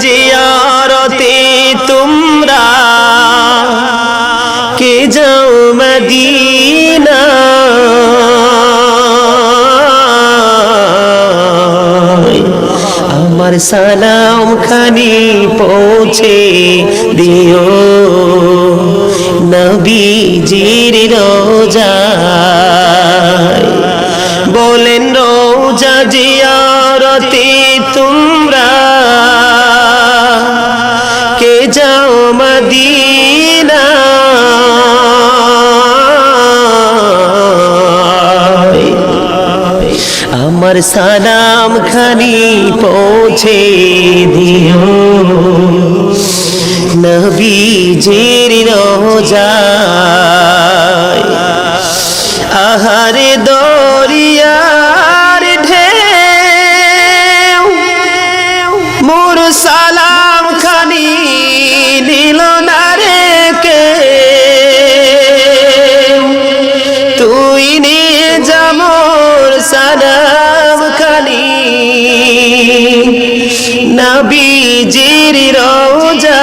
জিয়ারতে তোমরা। কে যাও মদিনা। আমার সালাম খানি পৌঁছে দিও। নবীজির রোজায়। বলেন রোজা জিয়ারতে তোমরা আমার সালাম খানি পৌঁছে দিও। নবীজির রোজায় আহারে নবীজির রোজা।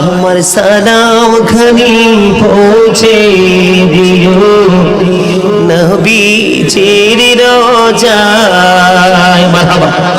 আমার সালাম খানি পৌঁছে দিও নবীজির রোজা মারহাবা।